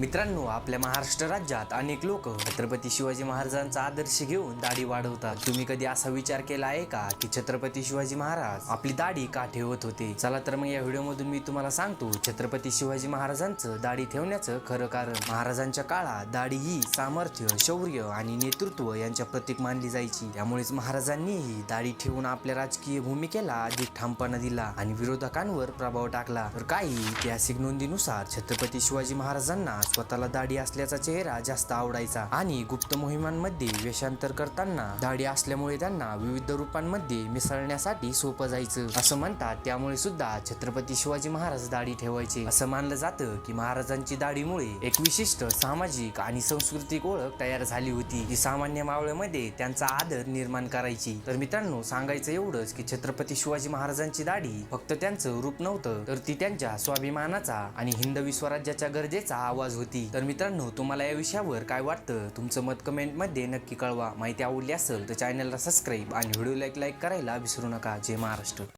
मित्रांनो आपल्या महाराष्ट्र राज्यात अनेक लोक छत्रपती शिवाजी महाराजांचा आदर्श घेऊन दाढी वाढवतात. तुम्ही कधी असा विचार केला आहे का की छत्रपती शिवाजी महाराज आपली दाढी का ठेवत होते? चला तर मग या व्हिडिओमधून मी तुम्हाला सांगतो छत्रपती शिवाजी महाराजांचं दाढी ठेवण्याचं खरं कारण. महाराजांच्या काळात दाढी ही सामर्थ्य शौर्य आणि नेतृत्व यांच्या प्रतीक मानली जायची. त्यामुळेच महाराजांनीही दाढी ठेवून आपल्या राजकीय भूमिकेला अधिक ठामपणा दिला आणि विरोधकांवर प्रभाव टाकला. तर काही ऐतिहासिक नोंदीनुसार छत्रपती शिवाजी महाराजांना स्वतःला दाढी असल्याचा चेहरा जास्त आवडायचा. आणि गुप्त मोहिमांमध्ये वेषांतर करताना दाढी असल्यामुळे त्यांना विविध रूपांमध्ये मिसळण्यासाठी सोपं जायचं. असं म्हणतात त्यामुळे सुद्धा छत्रपती शिवाजी महाराज दाढी ठेवायचे. असं मानलं जातं की महाराजांची दाढीमुळे एक विशिष्ट सामाजिक आणि सांस्कृतिक ओळख तयार झाली होती. जी सामान्य मावळ्यामध्ये त्यांचा आदर निर्माण करायची. तर मित्रांनो सांगायचं एवढंच की छत्रपती शिवाजी महाराजांची दाढी फक्त त्यांचं रूप नव्हतं तर ती त्यांच्या स्वाभिमानाचा आणि हिंदवी स्वराज्याच्या गरजेचा आवाज होती. तर मित्रांनो तुम्हाला या विषयावर काय वाटतं? तुमचं मत कमेंटमध्ये नक्की कळवा. माहिती आवडली असेल तर चॅनलला सबस्क्राईब आणि व्हिडिओ लाईक लाईक करायला विसरू नका. जय महाराष्ट्र.